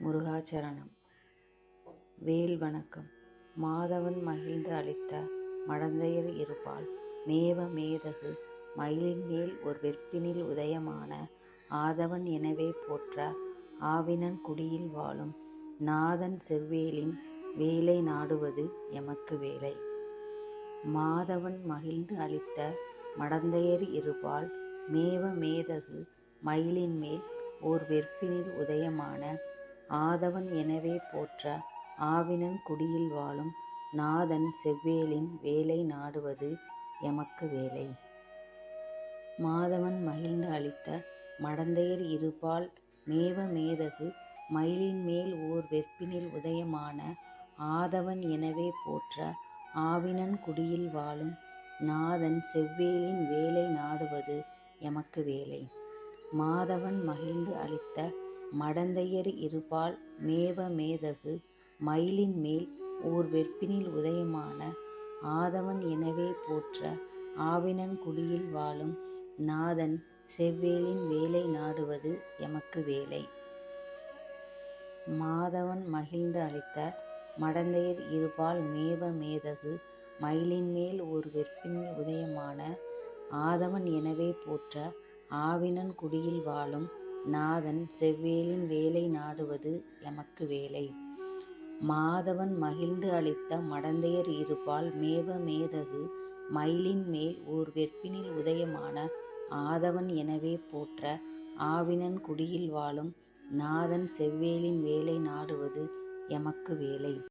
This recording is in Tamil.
முருகாச்சரணம் வேல் வணக்கம் மாதவன் மகிழ்ந்து அளித்த மடந்தையர் இருப்பால் மேவ மேதகு மயிலின் மேல் ஒரு வெற்பினில் உதயமான ஆதவன் எனவே போற்ற ஆவினன் குடியில் வாழும் நாதன் செவ்வேலின் வேலை நாடுவது எமக்கு வேலை. மாதவன் மகிழ்ந்து அளித்த மடந்தையர் இருபால் மேவ மேதகு மயிலின் மேல் ஓர் வெற்பினில் உதயமான ஆதவன் எனவே போற்ற ஆவினன் குடியில் வாழும் நாதன் செவ்வேளின் வேலை நாடுவது எமக்கு வேலை. மாதவன் மகிழ்ந்து அளித்த மடந்தையர் இருபால் மேவ மேதகு மயிலின்மேல் ஓர் வெற்பினில் உதயமான ஆதவன் எனவே போற்ற ஆவினன் குடியில் வாழும் நாதன் செவ்வேலின் வேலை நாடுவது எமக்கு வேலை. மாதவன் மகிழ்ந்து அளித்த மடந்தையர் இருபால் மேவ மேதகு மயிலின்மேல் ஓர் வெற்பினில் உதயமான ஆதவன் எனவே போற்ற ஆவினன் குடியில் வாழும் நாதன் செவ்வேளின் வேலை நாடுவது எமக்கு வேலை. மாதவன் மகிழ்ந்து அளித்த மடந்தையர் இருபால் மேவ மேதகு மயிலின்மேல் ஓர் வெற்பினில் உதயமான ஆதவன் எனவே போற்ற ஆவினன் குடியில் வாழும் நாதன் செவ்வேளின் வேலை நாடுவது எமக்கு வேலை. மாதவன் மகிழ்ந்து அளித்த மடந்தையர் இருபால் மேவ மேதகு மயிலின்மேல் ஓர் வெற்பினில் உதயமான ஆதவன் எனவே போற்ற ஆவினன் குடியில் வாழும் நாதன் செவ்வேளின் வேலை நாடுவது எமக்கு வேலை.